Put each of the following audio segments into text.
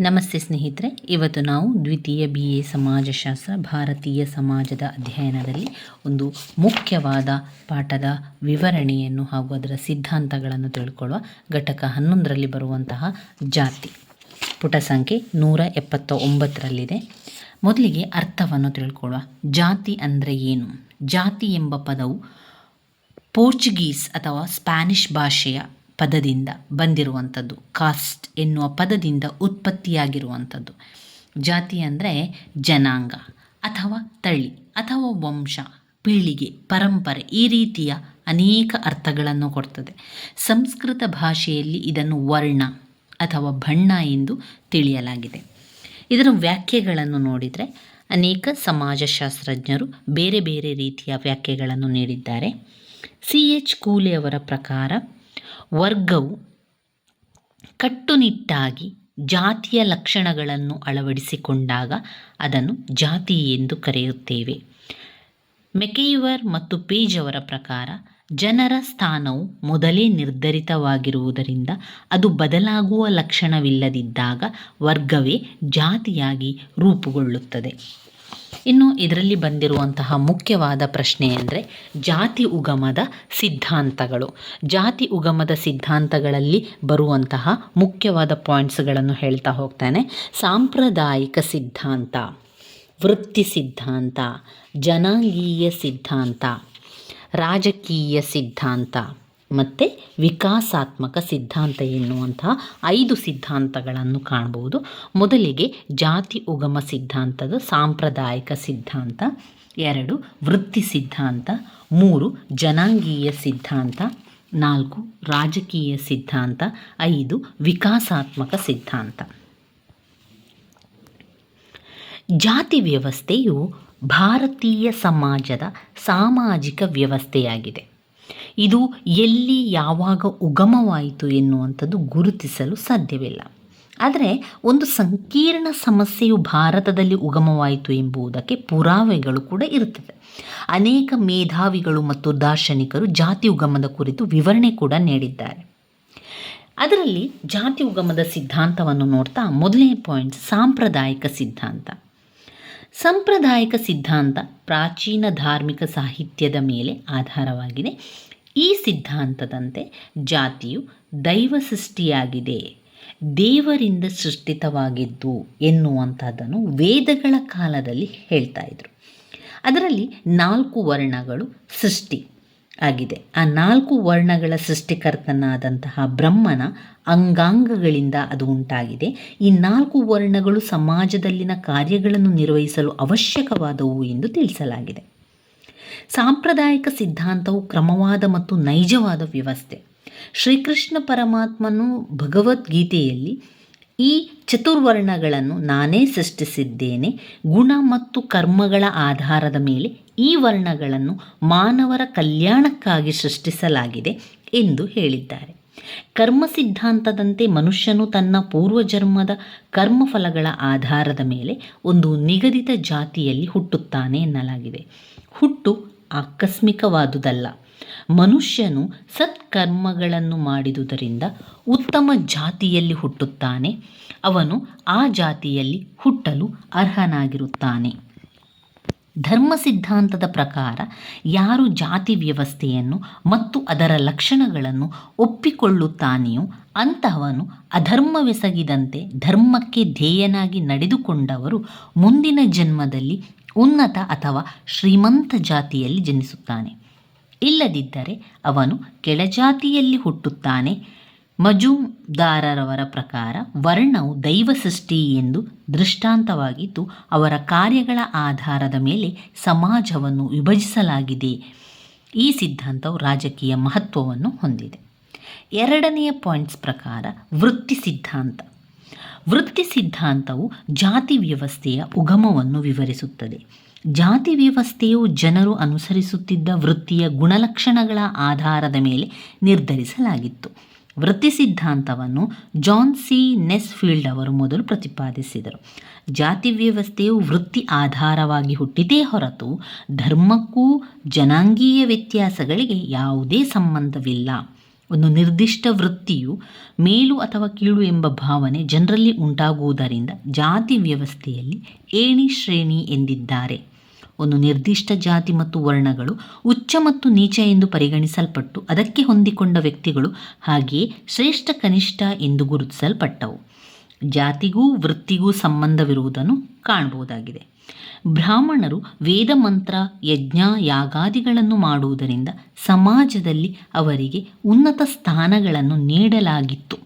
ನಮಸ್ತೆ ಸ್ನೇಹಿತರೆ, ಇವತ್ತು ನಾವು ದ್ವಿತೀಯ ಬಿ ಎ ಸಮಾಜಶಾಸ್ತ್ರ, ಭಾರತೀಯ ಸಮಾಜದ ಅಧ್ಯಯನದಲ್ಲಿ ಒಂದು ಮುಖ್ಯವಾದ ಪಾಠದ ವಿವರಣೆಯನ್ನು ಹಾಗೂ ಅದರ ಸಿದ್ಧಾಂತಗಳನ್ನು ತಿಳ್ಕೊಳ್ಳುವ ಘಟಕ ಹನ್ನೊಂದರಲ್ಲಿ ಬರುವಂತಹ ಜಾತಿ. ಪುಟ ಸಂಖ್ಯೆ ನೂರ ಎಪ್ಪತ್ತ ಒಂಬತ್ತರಲ್ಲಿದೆ ಮೊದಲಿಗೆ ಅರ್ಥವನ್ನು ತಿಳ್ಕೊಳ್ಳುವ. ಜಾತಿ ಅಂದರೆ ಏನು? ಜಾತಿ ಎಂಬ ಪದವು ಪೋರ್ಚುಗೀಸ್ ಅಥವಾ ಸ್ಪ್ಯಾನಿಷ್ ಭಾಷೆಯ ಪದದಿಂದ ಬಂದಿರುವಂಥದ್ದು. ಕಾಸ್ಟ್ ಎನ್ನುವ ಪದದಿಂದ ಉತ್ಪತ್ತಿಯಾಗಿರುವಂಥದ್ದು. ಜಾತಿ ಅಂದರೆ ಜನಾಂಗ ಅಥವಾ ತಳಿ ಅಥವಾ ವಂಶ, ಪೀಳಿಗೆ, ಪರಂಪರೆ ಈ ರೀತಿಯ ಅನೇಕ ಅರ್ಥಗಳನ್ನು ಕೊಡ್ತದೆ. ಸಂಸ್ಕೃತ ಭಾಷೆಯಲ್ಲಿ ಇದನ್ನು ವರ್ಣ ಅಥವಾ ಬಣ್ಣ ಎಂದು ತಿಳಿಯಲಾಗಿದೆ. ಇದರ ವ್ಯಾಖ್ಯೆಗಳನ್ನು ನೋಡಿದರೆ ಅನೇಕ ಸಮಾಜಶಾಸ್ತ್ರಜ್ಞರು ಬೇರೆ ಬೇರೆ ರೀತಿಯ ವ್ಯಾಖ್ಯೆಗಳನ್ನು ನೀಡಿದ್ದಾರೆ. ಸಿ ಎಚ್ ಕೂಲೆಯವರ ಪ್ರಕಾರ ವರ್ಗವು ಕಟ್ಟುನಿಟ್ಟಾಗಿ ಜಾತಿಯ ಲಕ್ಷಣಗಳನ್ನು ಅಳವಡಿಸಿಕೊಂಡಾಗ ಅದನ್ನು ಜಾತಿ ಎಂದು ಕರೆಯುತ್ತೇವೆ. ಮೆಕೈವರ್ ಮತ್ತು ಪೇಜ್ ಅವರ ಪ್ರಕಾರ ಜನರ ಸ್ಥಾನವು ಮೊದಲೇ ನಿರ್ಧರಿತವಾಗಿರುವುದರಿಂದ ಅದು ಬದಲಾಗುವ ಲಕ್ಷಣವಿಲ್ಲದಿದ್ದಾಗ ವರ್ಗವೇ ಜಾತಿಯಾಗಿ ರೂಪುಗೊಳ್ಳುತ್ತದೆ. ಇನ್ನು ಇದರಲ್ಲಿ ಬಂದಿರುವಂತಹ ಮುಖ್ಯವಾದ ಪ್ರಶ್ನೆ ಅಂದರೆ ಜಾತಿ ಉಗಮದ ಸಿದ್ಧಾಂತಗಳು. ಜಾತಿ ಉಗಮದ ಸಿದ್ಧಾಂತಗಳಲ್ಲಿ ಬರುವಂತಹ ಮುಖ್ಯವಾದ ಪಾಯಿಂಟ್ಸ್ಗಳನ್ನು ಹೇಳ್ತಾ ಹೋಗ್ತಾನೆ. ಸಾಂಪ್ರದಾಯಿಕ ಸಿದ್ಧಾಂತ, ವೃತ್ತಿ ಸಿದ್ಧಾಂತ, ಜನಾಂಗೀಯ ಸಿದ್ಧಾಂತ, ರಾಜಕೀಯ ಸಿದ್ಧಾಂತ. ಮತ್ತು ವಿಕಾಸಾತ್ಮಕ ಸಿದ್ಧಾಂತ ಎನ್ನುವಂತಹ ಐದು ಸಿದ್ಧಾಂತಗಳನ್ನು ಕಾಣ್ಬೋದು. ಮೊದಲಿಗೆ ಜಾತಿ ಉಗಮ ಸಿದ್ಧಾಂತದ ಸಾಂಪ್ರದಾಯಿಕ ಸಿದ್ಧಾಂತ, ಎರಡು ವೃತ್ತಿ ಸಿದ್ಧಾಂತ, ಮೂರು ಜನಾಂಗೀಯ ಸಿದ್ಧಾಂತ, ನಾಲ್ಕು ರಾಜಕೀಯ ಸಿದ್ಧಾಂತ, ಐದು ವಿಕಾಸಾತ್ಮಕ ಸಿದ್ಧಾಂತ. ಜಾತಿ ವ್ಯವಸ್ಥೆಯು ಭಾರತೀಯ ಸಮಾಜದ ಸಾಮಾಜಿಕ ವ್ಯವಸ್ಥೆಯಾಗಿದೆ. ಇದು ಎಲ್ಲಿ ಯಾವಾಗ ಉಗಮವಾಯಿತು ಎನ್ನುವಂಥದ್ದು ಗುರುತಿಸಲು ಸಾಧ್ಯವಿಲ್ಲ. ಆದರೆ ಒಂದು ಸಂಕೀರ್ಣ ಸಮಸ್ಯೆಯು ಭಾರತದಲ್ಲಿ ಉಗಮವಾಯಿತು ಎಂಬುದಕ್ಕೆ ಪುರಾವೆಗಳು ಕೂಡ ಇರುತ್ತದೆ ಅನೇಕ ಮೇಧಾವಿಗಳು ಮತ್ತು ದಾರ್ಶನಿಕರು ಜಾತಿ ಉಗಮದ ಕುರಿತು ವಿವರಣೆ ಕೂಡ ನೀಡಿದ್ದಾರೆ. ಅದರಲ್ಲಿ ಜಾತಿ ಉಗಮದ ಸಿದ್ಧಾಂತವನ್ನು ನೋಡ್ತಾ ಮೊದಲನೇ ಪಾಯಿಂಟ್ ಸಾಂಪ್ರದಾಯಿಕ ಸಿದ್ಧಾಂತ. ಸಾಂಪ್ರದಾಯಿಕ ಸಿದ್ಧಾಂತ ಪ್ರಾಚೀನ ಧಾರ್ಮಿಕ ಸಾಹಿತ್ಯದ ಮೇಲೆ ಆಧಾರವಾಗಿದೆ. ಈ ಸಿದ್ಧಾಂತದಂತೆ ಜಾತಿಯು ದೈವ ಸೃಷ್ಟಿಯಾಗಿದೆ, ದೇವರಿಂದ ಸೃಷ್ಟಿತವಾಗಿದ್ದು ಎನ್ನುವಂಥದ್ದನ್ನು ವೇದಗಳ ಕಾಲದಲ್ಲಿ ಹೇಳ್ತಾ ಇದ್ರು. ಅದರಲ್ಲಿ ನಾಲ್ಕು ವರ್ಣಗಳು ಸೃಷ್ಟಿ ಆಗಿದೆ. ಆ ನಾಲ್ಕು ವರ್ಣಗಳ ಸೃಷ್ಟಿಕರ್ತನಾದಂತಹ ಬ್ರಹ್ಮನ ಅಂಗಾಂಗಗಳಿಂದ ಅದು ಉಂಟಾಗಿದೆ. ಈ ನಾಲ್ಕು ವರ್ಣಗಳು ಸಮಾಜದಲ್ಲಿನ ಕಾರ್ಯಗಳನ್ನು ನಿರ್ವಹಿಸಲು ಅವಶ್ಯಕವಾದವು ಎಂದು ತಿಳಿಸಲಾಗಿದೆ. ಸಾಂಪ್ರದಾಯಿಕ ಸಿದ್ಧಾಂತವು ಕ್ರಮವಾದ ಮತ್ತು ನೈಜವಾದ ವ್ಯವಸ್ಥೆ. ಶ್ರೀಕೃಷ್ಣ ಪರಮಾತ್ಮನು ಭಗವದ್ಗೀತೆಯಲ್ಲಿ ಈ ಚತುರ್ವರ್ಣಗಳನ್ನು ನಾನೇ ಸೃಷ್ಟಿಸಿದ್ದೇನೆ. ಗುಣ ಮತ್ತು ಕರ್ಮಗಳ ಆಧಾರದ ಮೇಲೆ ಈ ವರ್ಣಗಳನ್ನು ಮಾನವರ ಕಲ್ಯಾಣಕ್ಕಾಗಿ ಸೃಷ್ಟಿಸಲಾಗಿದೆ ಎಂದು ಹೇಳಿದ್ದಾರೆ. ಕರ್ಮ ಸಿದ್ಧಾಂತದಂತೆ ಮನುಷ್ಯನು ತನ್ನ ಪೂರ್ವಜನ್ಮದ ಕರ್ಮಫಲಗಳ ಆಧಾರದ ಮೇಲೆ ಒಂದು ನಿಗದಿತ ಜಾತಿಯಲ್ಲಿ ಹುಟ್ಟುತ್ತಾನೆ ಎನ್ನಲಾಗಿದೆ. ಹುಟ್ಟು ಆಕಸ್ಮಿಕವಾದುದಲ್ಲ. ಮನುಷ್ಯನು ಸತ್ಕರ್ಮಗಳನ್ನು ಮಾಡಿದುದರಿಂದ ಉತ್ತಮ ಜಾತಿಯಲ್ಲಿ ಹುಟ್ಟುತ್ತಾನೆ. ಅವನು ಆ ಜಾತಿಯಲ್ಲಿ ಹುಟ್ಟಲು ಅರ್ಹನಾಗಿರುತ್ತಾನೆ. ಧರ್ಮ ಸಿದ್ಧಾಂತದ ಪ್ರಕಾರ ಯಾರು ಜಾತಿ ವ್ಯವಸ್ಥೆಯನ್ನು ಮತ್ತು ಅದರ ಲಕ್ಷಣಗಳನ್ನು ಒಪ್ಪಿಕೊಳ್ಳುತ್ತಾನೆಯೋ ಅಂತಹವನು ಅಧರ್ಮವೆಸಗಿದಂತೆ ಧರ್ಮಕ್ಕೆ ಧ್ಯೇಯನಾಗಿ ನಡೆದುಕೊಂಡವರು ಮುಂದಿನ ಜನ್ಮದಲ್ಲಿ ಉನ್ನತ ಅಥವಾ ಶ್ರೀಮಂತ ಜಾತಿಯಲ್ಲಿ ಜನಿಸುತ್ತಾನೆ. ಇಲ್ಲದಿದ್ದರೆ ಅವನು ಕೆಳಜಾತಿಯಲ್ಲಿ ಹುಟ್ಟುತ್ತಾನೆ ಮಜುಮ್ದಾರರವರ ಪ್ರಕಾರ ವರ್ಣವು ದೈವ ಸೃಷ್ಟಿ ಎಂದು ದೃಷ್ಟಾಂತವಾಗಿದ್ದು, ಅವರ ಕಾರ್ಯಗಳ ಆಧಾರದ ಮೇಲೆ ಸಮಾಜವನ್ನು ವಿಭಜಿಸಲಾಗಿದೆ. ಈ ಸಿದ್ಧಾಂತವು ರಾಜಕೀಯ ಮಹತ್ವವನ್ನು ಹೊಂದಿದೆ. ಎರಡನೆಯ ಪಾಯಿಂಟ್ಸ್ ಪ್ರಕಾರ ವೃತ್ತಿ ಸಿದ್ಧಾಂತ. ವೃತ್ತಿ ಸಿದ್ಧಾಂತವು ಜಾತಿ ವ್ಯವಸ್ಥೆಯ ಉಗಮವನ್ನು ವಿವರಿಸುತ್ತದೆ. ಜಾತಿ ವ್ಯವಸ್ಥೆಯು ಜನರು ಅನುಸರಿಸುತ್ತಿದ್ದ ವೃತ್ತಿಯ ಗುಣಲಕ್ಷಣಗಳ ಆಧಾರದ ಮೇಲೆ ನಿರ್ಧರಿಸಲಾಗಿತ್ತು. ವೃತ್ತಿ ಸಿದ್ಧಾಂತವನ್ನು ಜಾನ್ ಸಿ. ನೆಸ್ಫೀಲ್ಡ್ ಅವರು ಮೊದಲು ಪ್ರತಿಪಾದಿಸಿದರು. ಜಾತಿ ವ್ಯವಸ್ಥೆಯು ವೃತ್ತಿ ಆಧಾರವಾಗಿ ಹುಟ್ಟಿದೇ ಹೊರತು ಧರ್ಮಕ್ಕೂ ಜನಾಂಗೀಯ ವ್ಯತ್ಯಾಸಗಳಿಗೆ ಯಾವುದೇ ಸಂಬಂಧವಿಲ್ಲ. ಒಂದು ನಿರ್ದಿಷ್ಟ ವೃತ್ತಿಯು ಮೇಲು ಅಥವಾ ಕೀಳು ಎಂಬ ಭಾವನೆ ಜನರಲ್ಲಿ ಉಂಟಾಗುವುದರಿಂದ ಜಾತಿ ವ್ಯವಸ್ಥೆಯಲ್ಲಿ ಏಣಿ ಶ್ರೇಣಿ ಎಂದಿದ್ದಾರೆ. ಒಂದು ನಿರ್ದಿಷ್ಟ ಜಾತಿ ಮತ್ತು ವರ್ಣಗಳು ಉಚ್ಚ ಮತ್ತು ನೀಚ ಎಂದು ಪರಿಗಣಿಸಲ್ಪಟ್ಟು ಅದಕ್ಕೆ ಹೊಂದಿಕೊಂಡ ವ್ಯಕ್ತಿಗಳು ಹಾಗೆಯೇ ಶ್ರೇಷ್ಠ, ಕನಿಷ್ಠ ಎಂದು ಗುರುತಿಸಲ್ಪಟ್ಟವು. ಜಾತಿಗೂ ವೃತ್ತಿಗೂ ಸಂಬಂಧವಿರುವುದನ್ನು ಕಾಣಬಹುದಾಗಿದೆ. ಬ್ರಾಹ್ಮಣರು ವೇದ, ಮಂತ್ರ, ಯಜ್ಞ, ಯಾಗಾದಿಗಳನ್ನು ಮಾಡುವುದರಿಂದ ಸಮಾಜದಲ್ಲಿ ಅವರಿಗೆ ಉನ್ನತ ಸ್ಥಾನಗಳನ್ನು ನೀಡಲಾಗಿತ್ತು.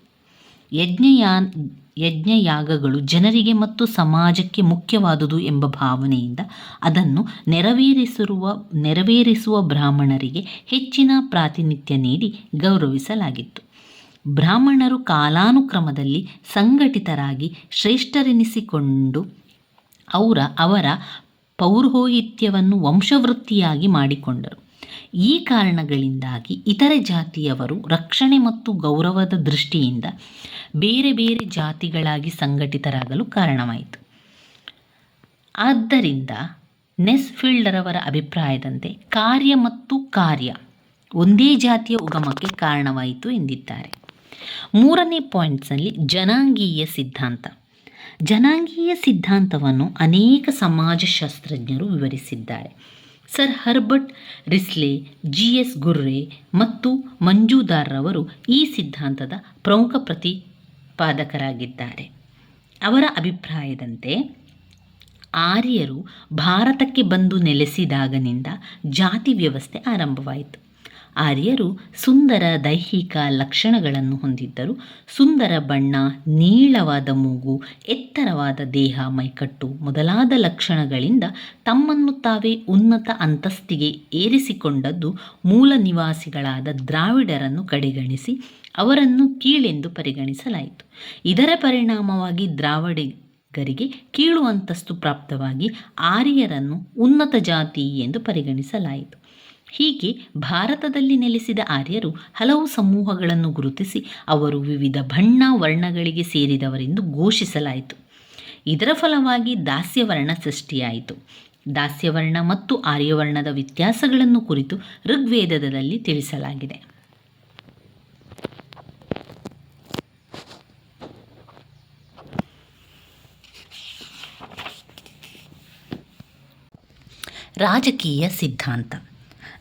ಯಜ್ಞಯಾ ಯಜ್ಞಯಾಗಗಳು ಜನರಿಗೆ ಮತ್ತು ಸಮಾಜಕ್ಕೆ ಮುಖ್ಯವಾದುದು ಎಂಬ ಭಾವನೆಯಿಂದ ಅದನ್ನು ನೆರವೇರಿಸಿರುವ, ನೆರವೇರಿಸುವ ಬ್ರಾಹ್ಮಣರಿಗೆ ಹೆಚ್ಚಿನ ಪ್ರಾತಿನಿಧ್ಯ ನೀಡಿ ಗೌರವಿಸಲಾಗಿತ್ತು. ಬ್ರಾಹ್ಮಣರು ಕಾಲಾನುಕ್ರಮದಲ್ಲಿ ಸಂಘಟಿತರಾಗಿ ಶ್ರೇಷ್ಠರೆನಿಸಿಕೊಂಡು ಅವರ ಅವರ ಪೌರೋಹಿತ್ಯವನ್ನು ವಂಶವೃತ್ತಿಯಾಗಿ ಮಾಡಿಕೊಂಡರು. ಈ ಕಾರಣಗಳಿಂದಾಗಿ ಇತರೆ ಜಾತಿಯವರು ರಕ್ಷಣೆ ಮತ್ತು ಗೌರವದ ದೃಷ್ಟಿಯಿಂದ ಬೇರೆ ಬೇರೆ ಜಾತಿಗಳಾಗಿ ಸಂಘಟಿತರಾಗಲು ಕಾರಣವಾಯಿತು. ಆದ್ದರಿಂದ ನೆಸ್ಫೀಲ್ಡರವರ ಅಭಿಪ್ರಾಯದಂತೆ ಕಾರ್ಯ ಮತ್ತು ಕಾರ್ಯ ಒಂದೇ ಜಾತಿಯ ಉಗಮಕ್ಕೆ ಕಾರಣವಾಯಿತು ಎಂದಿದ್ದಾರೆ. ಮೂರನೇ ಪಾಯಿಂಟ್ಸ್ನಲ್ಲಿ ಜನಾಂಗೀಯ ಸಿದ್ಧಾಂತ. ಜನಾಂಗೀಯ ಸಿದ್ಧಾಂತವನ್ನು ಅನೇಕ ಸಮಾಜಶಾಸ್ತ್ರಜ್ಞರು ವಿವರಿಸಿದ್ದಾರೆ. Sir Herbert Risley, G S Ghurye ಮತ್ತು ಮಂಜುದಾರ್ರವರು ಈ ಸಿದ್ಧಾಂತದ ಪ್ರಮುಖ ಪ್ರತಿಪಾದಕರಾಗಿದ್ದಾರೆ ಅವರ ಅಭಿಪ್ರಾಯದಂತೆ ಆರ್ಯರು ಭಾರತಕ್ಕೆ ಬಂದು ನೆಲೆಸಿದಾಗನಿಂದ ಜಾತಿ ವ್ಯವಸ್ಥೆ ಆರಂಭವಾಯಿತು. ಆರ್ಯರು ಸುಂದರ ದೈಹಿಕ ಲಕ್ಷಣಗಳನ್ನು ಹೊಂದಿದ್ದರು. ಸುಂದರ ಬಣ್ಣ, ನೀಳವಾದ ಮೂಗು, ಎತ್ತರವಾದ ದೇಹ, ಮೈಕಟ್ಟು ಮೊದಲಾದ ಲಕ್ಷಣಗಳಿಂದ ತಮ್ಮನ್ನು ತಾವೇ ಉನ್ನತ ಅಂತಸ್ತಿಗೆ ಏರಿಸಿಕೊಂಡದ್ದು ಮೂಲ ನಿವಾಸಿಗಳಾದ ದ್ರಾವಿಡರನ್ನು ಕಡೆಗಣಿಸಿ ಅವರನ್ನು ಕೀಳೆಂದು ಪರಿಗಣಿಸಲಾಯಿತು. ಇದರ ಪರಿಣಾಮವಾಗಿ ದ್ರಾವಿಡಿಗರಿಗೆ ಕೀಳು ಅಂತಸ್ತು ಪ್ರಾಪ್ತವಾಗಿ ಆರ್ಯರನ್ನು ಉನ್ನತ ಜಾತಿ ಎಂದು ಪರಿಗಣಿಸಲಾಯಿತು. ಹೀಗೆ ಭಾರತದಲ್ಲಿ ನೆಲೆಸಿದ ಆರ್ಯರು ಹಲವು ಸಮೂಹಗಳನ್ನು ಗುರುತಿಸಿ ಅವರು ವಿವಿಧ ಬಣ್ಣ ವರ್ಣಗಳಿಗೆ ಸೇರಿದವರೆಂದು ಘೋಷಿಸಲಾಯಿತು. ಇದರ ಫಲವಾಗಿ ದಾಸ್ಯವರ್ಣ ಸೃಷ್ಟಿಯಾಯಿತು. ದಾಸ್ಯವರ್ಣ ಮತ್ತು ಆರ್ಯವರ್ಣದ ವ್ಯತ್ಯಾಸಗಳನ್ನು ಕುರಿತು ಋಗ್ವೇದದಲ್ಲಿ ತಿಳಿಸಲಾಗಿದೆ. ರಾಜಕೀಯ ಸಿದ್ಧಾಂತ.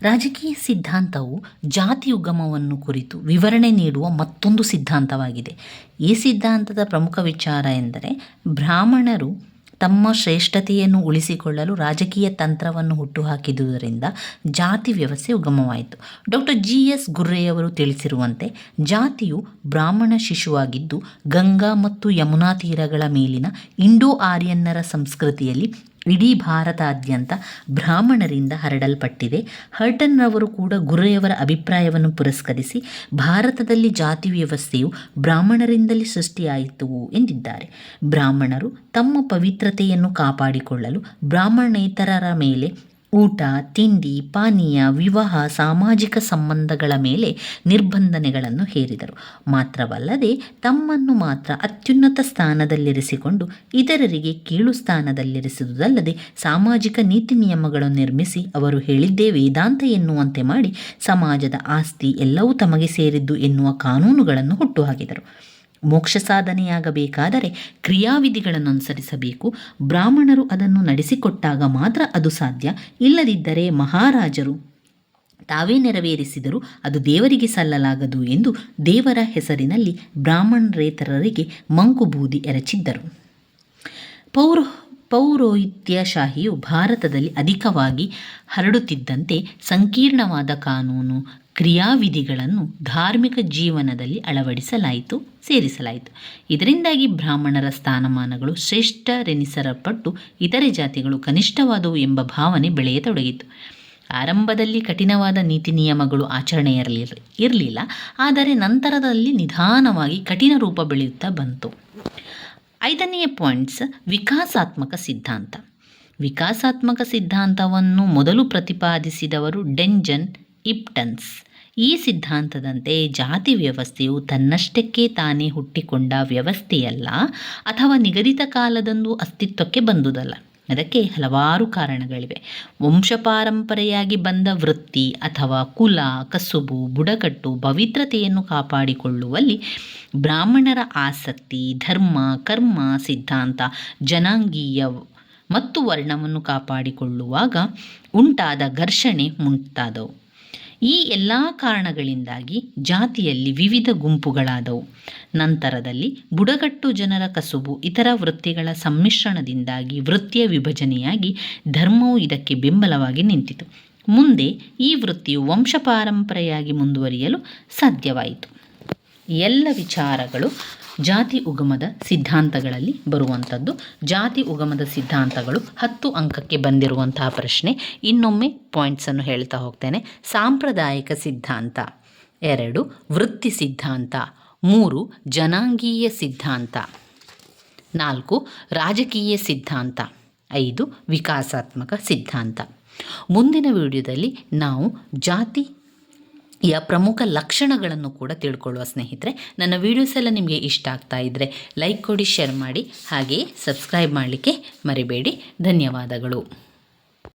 ರಾಜಕೀಯ ಸಿದ್ಧಾಂತವು ಜಾತಿ ಉಗಮವನ್ನು ಕುರಿತು ವಿವರಣೆ ನೀಡುವ ಮತ್ತೊಂದು ಸಿದ್ಧಾಂತವಾಗಿದೆ. ಈ ಸಿದ್ಧಾಂತದ ಪ್ರಮುಖ ವಿಚಾರ ಎಂದರೆ ಬ್ರಾಹ್ಮಣರು ತಮ್ಮ ಶ್ರೇಷ್ಠತೆಯನ್ನು ಉಳಿಸಿಕೊಳ್ಳಲು ರಾಜಕೀಯ ತಂತ್ರವನ್ನು ಹುಟ್ಟುಹಾಕಿದುದರಿಂದ ಜಾತಿ ವ್ಯವಸ್ಥೆ ಉಗಮವಾಯಿತು. Doctor G. ಎಸ್. ಗುರ್ರೆಯವರು ತಿಳಿಸಿರುವಂತೆ ಜಾತಿಯು ಬ್ರಾಹ್ಮಣ ಶಿಶುವಾಗಿದ್ದು ಗಂಗಾ ಮತ್ತು ಯಮುನಾ ತೀರಗಳ ಮೇಲಿನ ಇಂಡೋ ಆರ್ಯನ್ನರ ಸಂಸ್ಕೃತಿಯಲ್ಲಿ ಇಡೀ ಭಾರತಾದ್ಯಂತ ಬ್ರಾಹ್ಮಣರಿಂದ ಹರಡಲ್ಪಟ್ಟಿದೆ. ಹರ್ಟನ್ ರವರು ಕೂಡ ಗುರ್ರೆಯವರ ಅಭಿಪ್ರಾಯವನ್ನು ಪುರಸ್ಕರಿಸಿ ಭಾರತದಲ್ಲಿ ಜಾತಿ ವ್ಯವಸ್ಥೆಯು ಬ್ರಾಹ್ಮಣರಿಂದಲೇ ಸೃಷ್ಟಿಯಾಯಿತು ಎಂದಿದ್ದಾರೆ. ಬ್ರಾಹ್ಮಣರು ತಮ್ಮ ಪವಿತ್ರತೆಯನ್ನು ಕಾಪಾಡಿಕೊಳ್ಳಲು ಬ್ರಾಹ್ಮಣೇತರರ ಮೇಲೆ ಊಟ, ತಿಂಡಿ, ಪಾನೀಯ, ವಿವಾಹ, ಸಾಮಾಜಿಕ ಸಂಬಂಧಗಳ ಮೇಲೆ ನಿರ್ಬಂಧನೆಗಳನ್ನು ಹೇರಿದರು. ಮಾತ್ರವಲ್ಲದೆ ತಮ್ಮನ್ನು ಮಾತ್ರ ಅತ್ಯುನ್ನತ ಸ್ಥಾನದಲ್ಲಿರಿಸಿಕೊಂಡು ಇತರರಿಗೆ ಕೀಳು ಸ್ಥಾನದಲ್ಲಿರಿಸುವುದಲ್ಲದೆ ಸಾಮಾಜಿಕ ನೀತಿ ನಿಯಮಗಳನ್ನು ನಿರ್ಮಿಸಿ ಅವರು ಹೇಳಿದ್ದೇ ವೇದಾಂತ ಎನ್ನುವಂತೆ ಮಾಡಿ ಸಮಾಜದ ಆಸ್ತಿ ಎಲ್ಲವೂ ತಮಗೆ ಸೇರಿದ್ದು ಎನ್ನುವ ಕಾನೂನುಗಳನ್ನು ಹುಟ್ಟುಹಾಕಿದರು. ಮೋಕ್ಷ ಸಾಧನೆಯಾಗಬೇಕಾದರೆ ಕ್ರಿಯಾವಿಧಿಗಳನ್ನು ಅನುಸರಿಸಬೇಕು ಬ್ರಾಹ್ಮಣರು ಅದನ್ನು ನಡೆಸಿಕೊಟ್ಟಾಗ ಮಾತ್ರ ಅದು ಸಾಧ್ಯ. ಇಲ್ಲದಿದ್ದರೆ ಮಹಾರಾಜರು ತಾವೇ ನೆರವೇರಿಸಿದರೂ ಅದು ದೇವರಿಗೆ ಸಲ್ಲಲಾಗದು ಎಂದು ದೇವರ ಹೆಸರಿನಲ್ಲಿ ಬ್ರಾಹ್ಮಣರೇತರರಿಗೆ ಮಂಕುಬೂದಿ ಎರಚಿದ್ದರು. ಪೌರ, ಪೌರೋಹಿತ್ಯಶಾಹಿಯು ಭಾರತದಲ್ಲಿ ಅಧಿಕವಾಗಿ ಹರಡುತ್ತಿದ್ದಂತೆ ಸಂಕೀರ್ಣವಾದ ಕಾನೂನು ಕ್ರಿಯಾವಿಧಿಗಳನ್ನು ಧಾರ್ಮಿಕ ಜೀವನದಲ್ಲಿ ಅಳವಡಿಸಲಾಯಿತು, ಸೇರಿಸಲಾಯಿತು. ಇದರಿಂದಾಗಿ ಬ್ರಾಹ್ಮಣರ ಸ್ಥಾನಮಾನಗಳು ಶ್ರೇಷ್ಠರೆನಿಸಲ್ಪಟ್ಟು ಇತರೆ ಜಾತಿಗಳು ಕನಿಷ್ಠವಾದವು ಎಂಬ ಭಾವನೆ ಬೆಳೆಯತೊಡಗಿತು. ಆರಂಭದಲ್ಲಿ ಕಠಿಣವಾದ ನೀತಿ ನಿಯಮಗಳು ಆಚರಣೆ ಇರಲಿಲ್ಲ, ಆದರೆ ನಂತರದಲ್ಲಿ ನಿಧಾನವಾಗಿ ಕಠಿಣ ರೂಪ ಬೆಳೆಯುತ್ತಾ ಬಂತು. ಐದನೆಯ ಪಾಯಿಂಟ್ಸ್, ವಿಕಾಸಾತ್ಮಕ ಸಿದ್ಧಾಂತ. ವಿಕಾಸಾತ್ಮಕ ಸಿದ್ಧಾಂತವನ್ನು ಮೊದಲು ಪ್ರತಿಪಾದಿಸಿದವರು ಡೆಂಜನ್ ಇಪ್ಟನ್ಸ್. ಈ ಸಿದ್ಧಾಂತದಂತೆ ಜಾತಿ ವ್ಯವಸ್ಥೆಯು ತನ್ನಷ್ಟಕ್ಕೆ ತಾನೇ ಹುಟ್ಟಿಕೊಂಡ ವ್ಯವಸ್ಥೆಯಲ್ಲ, ಅಥವಾ ನಿಗದಿತ ಕಾಲದಂದು ಅಸ್ತಿತ್ವಕ್ಕೆ ಬಂದುದಲ್ಲ. ಅದಕ್ಕೆ ಹಲವಾರು ಕಾರಣಗಳಿವೆ. ವಂಶಪಾರಂಪರೆಯಾಗಿ ಬಂದ ವೃತ್ತಿ ಅಥವಾ ಕುಲ, ಕಸುಬು, ಬುಡಕಟ್ಟು, ಪವಿತ್ರತೆಯನ್ನು ಕಾಪಾಡಿಕೊಳ್ಳುವಲ್ಲಿ ಬ್ರಾಹ್ಮಣರ ಆಸಕ್ತಿ, ಧರ್ಮ, ಕರ್ಮ, ಸಿದ್ಧಾಂತ, ಜನಾಂಗೀಯ ಮತ್ತು ವರ್ಣವನ್ನು ಕಾಪಾಡಿಕೊಳ್ಳುವಾಗ ಉಂಟಾದ ಘರ್ಷಣೆ ಮುಂತಾದವು. ಈ ಎಲ್ಲ ಕಾರಣಗಳಿಂದಾಗಿ ಜಾತಿಯಲ್ಲಿ ವಿವಿಧ ಗುಂಪುಗಳಾದವು. ನಂತರದಲ್ಲಿ ಬುಡಕಟ್ಟು ಜನರ ಕಸುಬು ಇತರ ವೃತ್ತಿಗಳ ಸಮ್ಮಿಶ್ರಣದಿಂದಾಗಿ ವೃತ್ತಿಯ ವಿಭಜನೆಯಾಗಿ ಧರ್ಮವು ಇದಕ್ಕೆ ಬೆಂಬಲವಾಗಿ ನಿಂತಿತು. ಮುಂದೆ ಈ ವೃತ್ತಿಯು ವಂಶಪಾರಂಪರೆಯಾಗಿ ಮುಂದುವರಿಯಲು ಸಾಧ್ಯವಾಯಿತು. ಎಲ್ಲ ವಿಚಾರಗಳು ಜಾತಿ ಉಗಮದ ಸಿದ್ಧಾಂತಗಳಲ್ಲಿ ಬರುವಂಥದ್ದು. ಜಾತಿ ಉಗಮದ ಸಿದ್ಧಾಂತಗಳು ಹತ್ತು ಅಂಕಕ್ಕೆ ಬಂದಿರುವಂತಹ ಪ್ರಶ್ನೆ. ಇನ್ನೊಮ್ಮೆ ಪಾಯಿಂಟ್ಸನ್ನು ಹೇಳ್ತಾ ಹೋಗ್ತೇನೆ. ಸಾಂಪ್ರದಾಯಿಕ ಸಿದ್ಧಾಂತ. ಎರಡು, ವೃತ್ತಿ ಸಿದ್ಧಾಂತ. ಮೂರು, ಜನಾಂಗೀಯ ಸಿದ್ಧಾಂತ. ನಾಲ್ಕು, ರಾಜಕೀಯ ಸಿದ್ಧಾಂತ. ಐದು, ವಿಕಾಸಾತ್ಮಕ ಸಿದ್ಧಾಂತ. ಮುಂದಿನ ವಿಡಿಯೋದಲ್ಲಿ ನಾವು ಜಾತಿ ಯ ಪ್ರಮುಖ ಲಕ್ಷಣಗಳನ್ನು ಕೂಡ ತಿಳ್ಕೊಳ್ಳುವ ಸ್ನೇಹಿತರೆ, ನನ್ನ ವಿಡಿಯೋಸ್ ಎಲ್ಲ ನಿಮಗೆ ಇಷ್ಟ ಆಗ್ತಾ ಇದ್ದರೆ ಲೈಕ್ ಕೊಡಿ ಶೇರ್ ಮಾಡಿ, ಹಾಗೆಯೇ ಸಬ್ಸ್ಕ್ರೈಬ್ ಮಾಡಲಿಕ್ಕೆ ಮರಿಬೇಡಿ. ಧನ್ಯವಾದಗಳು.